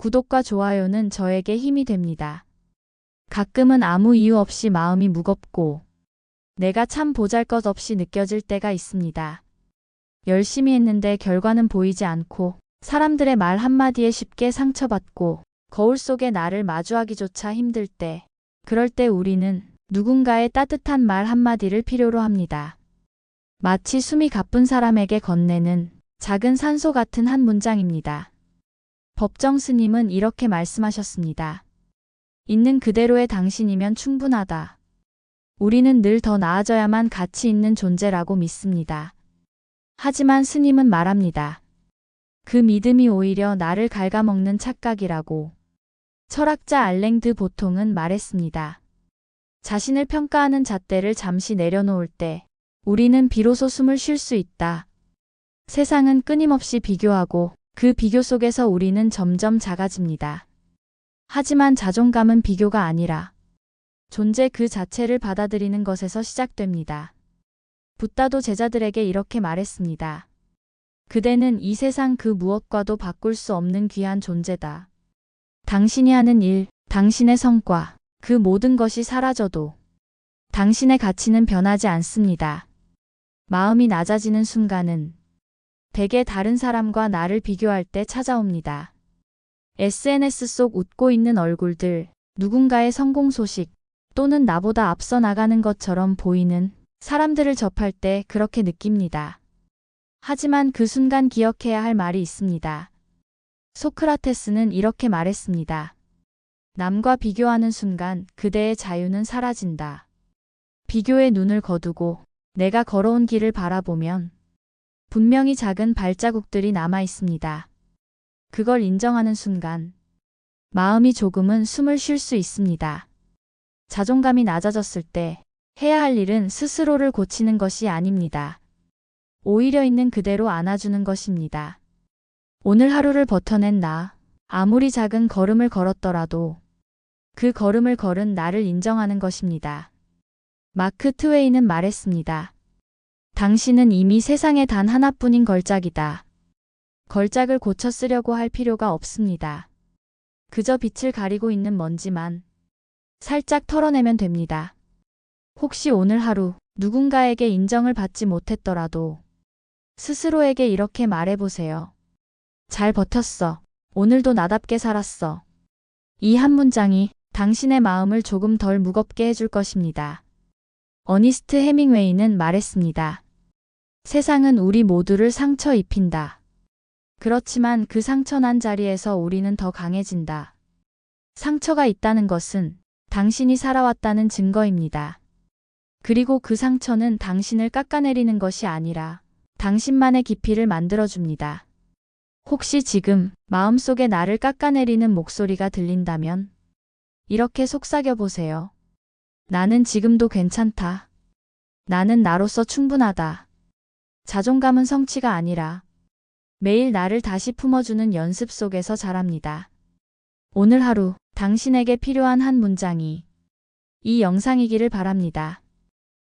구독과 좋아요는 저에게 힘이 됩니다. 가끔은 아무 이유 없이 마음이 무겁고 내가 참 보잘 것 없이 느껴질 때가 있습니다. 열심히 했는데 결과는 보이지 않고 사람들의 말 한마디에 쉽게 상처받고 거울 속에 나를 마주하기조차 힘들 때 그럴 때 우리는 누군가의 따뜻한 말 한마디를 필요로 합니다. 마치 숨이 가쁜 사람에게 건네는 작은 산소 같은 한 문장입니다. 법정 스님은 이렇게 말씀하셨습니다. 있는 그대로의 당신이면 충분하다. 우리는 늘 더 나아져야만 가치 있는 존재라고 믿습니다. 하지만 스님은 말합니다. 그 믿음이 오히려 나를 갉아먹는 착각이라고. 철학자 알랭드 보통은 말했습니다. 자신을 평가하는 잣대를 잠시 내려놓을 때 우리는 비로소 숨을 쉴 수 있다. 세상은 끊임없이 비교하고 그 비교 속에서 우리는 점점 작아집니다. 하지만 자존감은 비교가 아니라 존재 그 자체를 받아들이는 것에서 시작됩니다. 붓다도 제자들에게 이렇게 말했습니다. 그대는 이 세상 그 무엇과도 바꿀 수 없는 귀한 존재다. 당신이 하는 일, 당신의 성과, 그 모든 것이 사라져도 당신의 가치는 변하지 않습니다. 마음이 낮아지는 순간은 대개 다른 사람과 나를 비교할 때 찾아옵니다. SNS 속 웃고 있는 얼굴들, 누군가의 성공 소식, 또는 나보다 앞서 나가는 것처럼 보이는 사람들을 접할 때 그렇게 느낍니다. 하지만 그 순간 기억해야 할 말이 있습니다. 소크라테스는 이렇게 말했습니다. 남과 비교하는 순간 그대의 자유는 사라진다. 비교에 눈을 거두고 내가 걸어온 길을 바라보면 분명히 작은 발자국들이 남아 있습니다. 그걸 인정하는 순간 마음이 조금은 숨을 쉴 수 있습니다. 자존감이 낮아졌을 때 해야 할 일은 스스로를 고치는 것이 아닙니다. 오히려 있는 그대로 안아주는 것입니다. 오늘 하루를 버텨낸 나, 아무리 작은 걸음을 걸었더라도 그 걸음을 걸은 나를 인정하는 것입니다. 마크 트웨이는 말했습니다. 당신은 이미 세상에 단 하나뿐인 걸작이다. 걸작을 고쳐 쓰려고 할 필요가 없습니다. 그저 빛을 가리고 있는 먼지만 살짝 털어내면 됩니다. 혹시 오늘 하루 누군가에게 인정을 받지 못했더라도 스스로에게 이렇게 말해보세요. 잘 버텼어. 오늘도 나답게 살았어. 이 한 문장이 당신의 마음을 조금 덜 무겁게 해줄 것입니다. 어니스트 해밍웨이는 말했습니다. 세상은 우리 모두를 상처 입힌다. 그렇지만 그 상처 난 자리에서 우리는 더 강해진다. 상처가 있다는 것은 당신이 살아왔다는 증거입니다. 그리고 그 상처는 당신을 깎아내리는 것이 아니라 당신만의 깊이를 만들어줍니다. 혹시 지금 마음속에 나를 깎아내리는 목소리가 들린다면 이렇게 속삭여 보세요. 나는 지금도 괜찮다. 나는 나로서 충분하다. 자존감은 성취가 아니라 매일 나를 다시 품어주는 연습 속에서 자랍니다. 오늘 하루 당신에게 필요한 한 문장이 이 영상이기를 바랍니다.